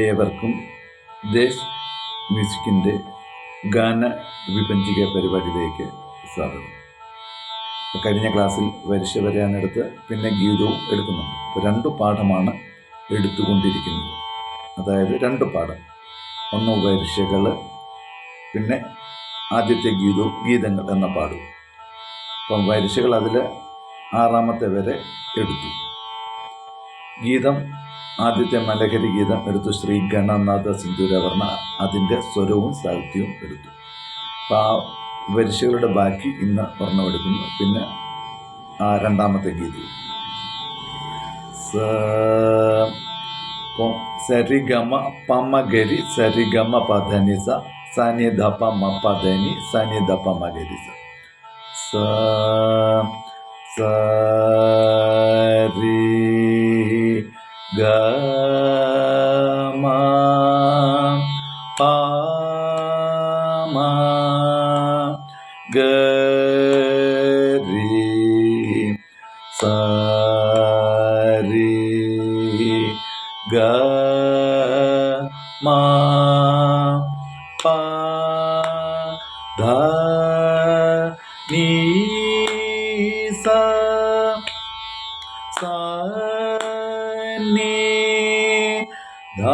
ഏവർക്കും ദേശ് മ്യൂസിക്കിന്റെ ഗാന വിപഞ്ചിക പരിപാടിയിലേക്ക് സ്വാഗതം. കഴിഞ്ഞ ക്ലാസ്സിൽ വരിശ വരാനെടുത്ത് പിന്നെ ഗീതവും എടുക്കുന്നുണ്ട്. അപ്പോൾ രണ്ട് പാഠമാണ് എടുത്തുകൊണ്ടിരിക്കുന്നത്. അതായത് രണ്ട് പാഠം. ഒന്ന് വരിശകൾ പിന്നെ ആദ്യത്തെ ഗീതവും ഗീതങ്ങൾ എന്ന പാടും അപ്പം വരിശകൾ അതിൽ ആറാമത്തെ വരെ എടുത്തു. ഗീതം ആദ്യത്തെ മലഹരി ഗീതം എടുത്തു ശ്രീ ഗണനാഥ സിന്ദൂരവർണ അതിന്റെ സ്വരവും സാഹിത്യവും എടുത്തു. അപ്പോൾ ആ വരിശകളുടെ ബാക്കി ഇന്ന് എടുക്കുന്നു. പിന്നെ ആ രണ്ടാമത്തെ ഗീതം. സ സരിഗമ പമഗരി സരിഗമ സ സനി ധ പ മ പധനി സനി ധ പ മ ഗരി സ സ ഗ പ മ ഗ ധ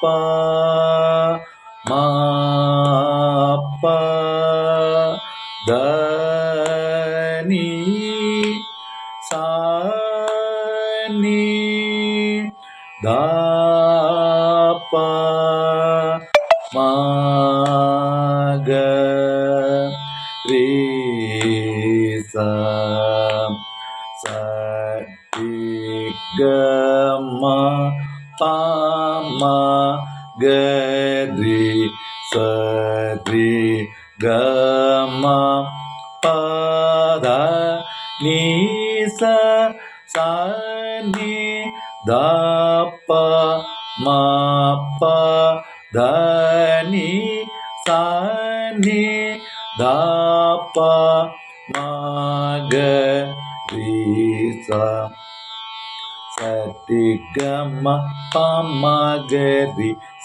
പ മ പ ധ നീ ഗ മ പ ധ നീ സ സ നി ധ പ മ പ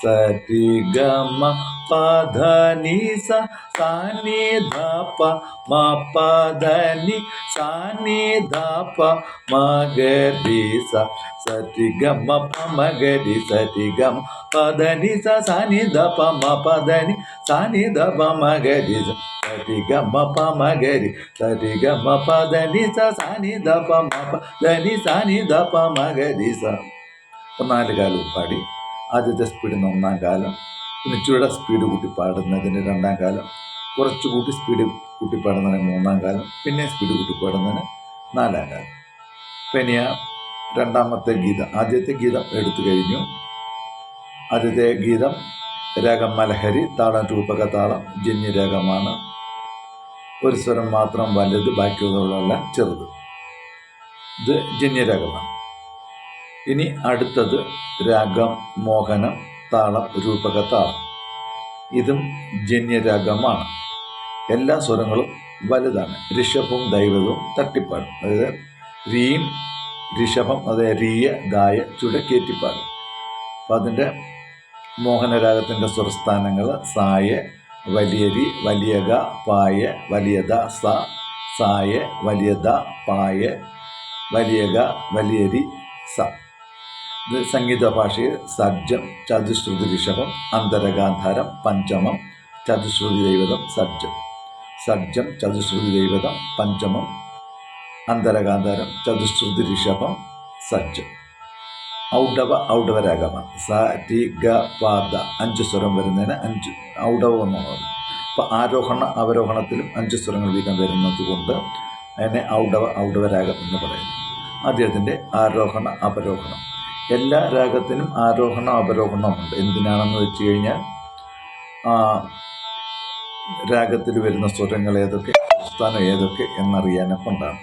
ധ നീ സ നി ധ പ മ ഗ രി സ സരി ഗ മ പ മ ഗ രി സരി ഗ മ പ ധ നി സ സ നി ധ പ മ പ ധ നി സ നി ധ പ മ ഗ രി സ സരി ഗ മ പ മ ഗ രി സരി ഗ മ പ ധ നി സ സ നി ധ ആദ്യത്തെ സ്പീഡിന് ഒന്നാം കാലം. പിന്നെ ചുഴ സ്പീഡ് കൂട്ടി പാടുന്നതിന് രണ്ടാം കാലം. കുറച്ച് കൂട്ടി സ്പീഡ് കൂട്ടി പാടുന്നതിന് മൂന്നാം കാലം. പിന്നെ സ്പീഡ് കൂട്ടി പാടുന്നതിന് നാലാം കാലം. ആ രണ്ടാമത്തെ ഗീതം ആദ്യത്തെ ഗീതം എടുത്തു കഴിഞ്ഞു. ആദ്യത്തെ ഗീതം രാഗം മലഹരി താളം രൂപക താളം ജന്യ രാഗമാണ്. ഒരു സ്വരം മാത്രം വലുത് ബാക്കിയുള്ളതെല്ലാം ചെറുത്. ഇത് ജന്യരാഗമാണ് ഇനി അടുത്തത് രാഗം മോഹനം താളം രൂപക താളം ഇതും ജന്യരാഗമാണ്. എല്ലാ സ്വരങ്ങളും വലുതാണ്. ഋഷഭവും ദൈവവും തട്ടിപ്പാടും. അതായത് രീം ഋഷഭം അതായത് രീയ ഗായ ചുടക്കേറ്റിപ്പാടും അപ്പം അതിന്റെ മോഹനരാഗത്തിന്റെ സ്വരസ്ഥാനങ്ങൾ സായ വലിയരി വലിയക പായ വലിയത സ സായ വലിയത പായ വലിയക വലിയരി സ. സംഗീത ഭാഷയിൽ സജ്ജം ചതുശ്രുതി ഋഷഭം അന്തരഗാന്ധാരം പഞ്ചമം ചതുശ്രുതി ദൈവതം സജ്ജം. സജ്ജം ചതുശ്രുതി ദൈവതം പഞ്ചമം അന്തരഗാന്ധാരം ചതുശ്രുതി ഋഷഭം സജ്ജം. ഔഡവ ഔഡവരാഗമാണ് സ ടി ഗ പാദ അഞ്ച് സ്വരം വരുന്നതിന് അഞ്ച് ഔഡവ എന്നുള്ളത് അപ്പോൾ ആരോഹണ അവരോഹണത്തിലും അഞ്ച് സ്വരങ്ങൾ വീതം വരുന്നത് കൊണ്ട് അതിനെ ഔഡവ ഔഡവരാഗം എന്ന് പറയുന്നു. അദ്ദേഹത്തിന്റെ ആരോഹണ അവരോഹണം. എല്ലാ രാഗത്തിനും ആരോഹണം അവരോഹണമുണ്ട്. എന്തിനാണെന്ന് വെച്ച് കഴിഞ്ഞാൽ ആ രാഗത്തിൽ വരുന്ന സ്വരങ്ങൾ ഏതൊക്കെ സ്ഥാനം ഏതൊക്കെ എന്നറിയാനെ കൊണ്ടാണ്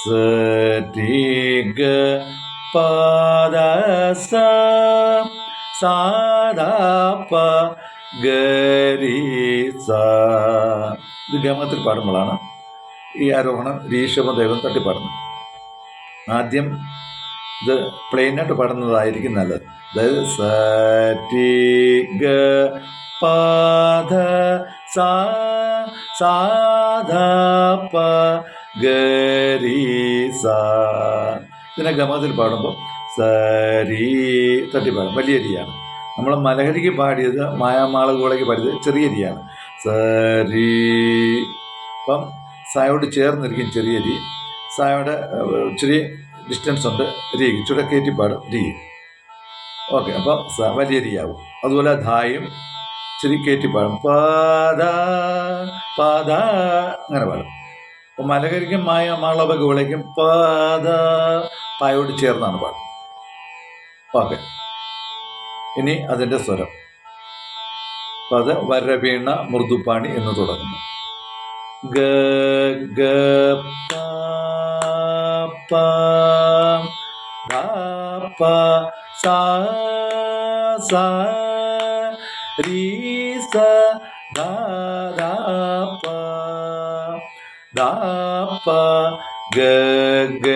സ പ ഗരി സ ഇത് ഗമത്തിൽ പാടുമ്പോഴാണ് ഈ ആരോഹണം രീഷഭദേവൻ തട്ടിപ്പാടുന്നത്. ആദ്യം ഇത് പ്ലെയിനായിട്ട് പാടുന്നതായിരിക്കും നല്ലത്. അതായത് ഗ പാധ സാ സാധ പ ഗരി സ. ഇതിനെ ഗമത്തിൽ പാടുമ്പോൾ സരി തട്ടി പാടും. വലിയ അരിയാണ്. നമ്മൾ മലഹരിക്ക് പാടിയത് മായാമാളകൂളയ്ക്ക് പാടിയത് ചെറിയ അരിയാണ്. സരി അപ്പം സായോട് ചേർന്നിരിക്കും ചെറിയ അരി. സായോടെ ചെറിയ ഡിസ്റ്റൻസ് ഉണ്ട്. രീ ചുടക്കേറ്റി പാടും രീ ഓക്കെ അപ്പം വലിയ ആവും അതുപോലെ ധായും ഇച്ചിരി കയറ്റി പാടും പാത പാത അങ്ങനെ പാടും. അപ്പം മലകരിക്കും മായ മാളവൊക്കെ വിളയ്ക്കും പാത പായോട് ചേർന്നാണ് പാടും ഓക്കെ. ഇനി അതിന്റെ സ്വരം. അപ്പം അത് വരവീണ മൃദുപാണി എന്ന് തുടങ്ങുന്നു. ഗ ഗ പ പ ധ പ സ സ രി സ ധ ധ പ ധ പ ഗ ഗ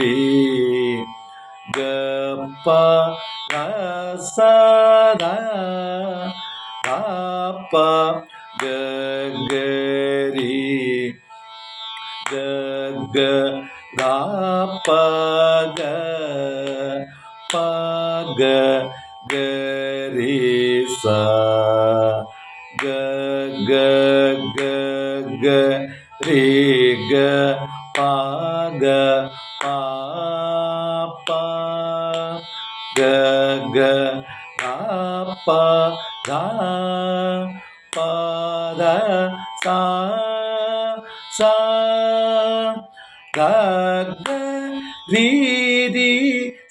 രി ഗ പ ധ സ ധ ധ പ ഗ ഗ രി ഗ പഗ ഗരി ഗ ഗ ഗ സ ഗ ഗ ഗ ഗ രി ഗ പ ഗ പ പ ഗ ഗ ധ പ ധ പ ധ സ സ ഗ രി രി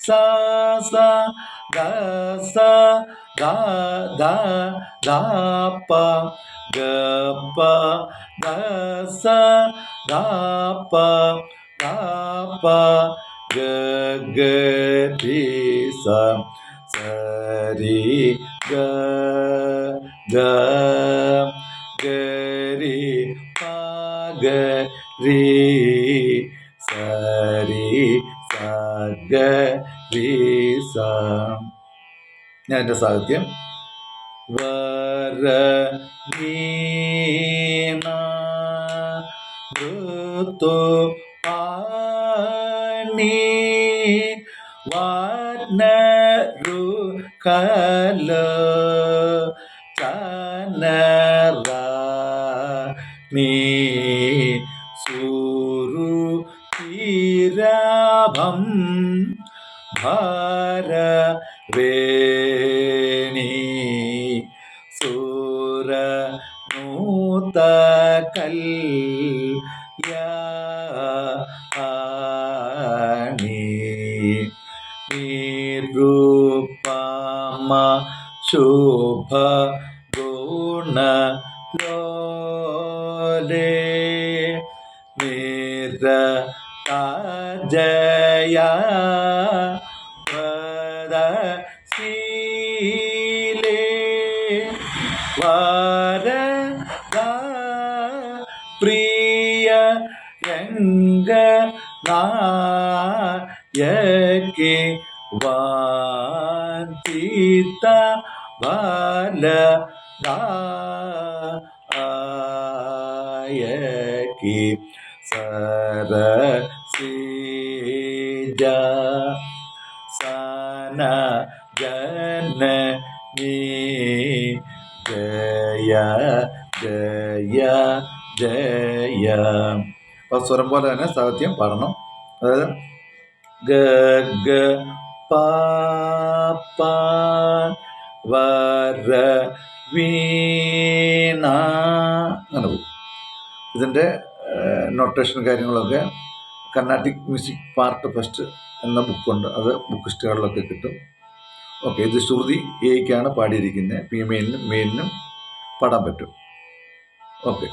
സ സ ഗ സ ഗ ദ ദ പ ഗ പ ഗ സ ദ പ ദ പ ഗ ഗ രി സ സ രി ഗ ഗ ഗ രി പ ഗ രി സ ഞാൻ എന്റെ സാഹിത്യം. വര വീണ ഋതു വാനരു കല ചനറ നീ ജയ ശീലേ വരദ പ്രിയ രംഗ നായകി വാഞ്ചിത ബല ദായകി ജയ ജയ ജയ. അപ്പോൾ സ്വരം പോലെ തന്നെ സാഹിത്യം പാടണം അതായത് ഗ ഗ പ പ വര വീണ അങ്ങനെ പോകും. ഇതിന്റെ നൊട്ടേഷൻ കാര്യങ്ങളൊക്കെ കർണാട്ടിക് മ്യൂസിക് പാർട്ട് ഫസ്റ്റ് എന്ന ബുക്കുണ്ട് അത് ബുക്ക് സ്റ്റുകളിലൊക്കെ കിട്ടും. ഓക്കെ ഇത് ശ്രുതി എയ്ക്കാണ് പാടിയിരിക്കുന്നത് ഫീമെയിലിനും മെയിലിനും പാടാൻ പറ്റും. ഓക്കെ.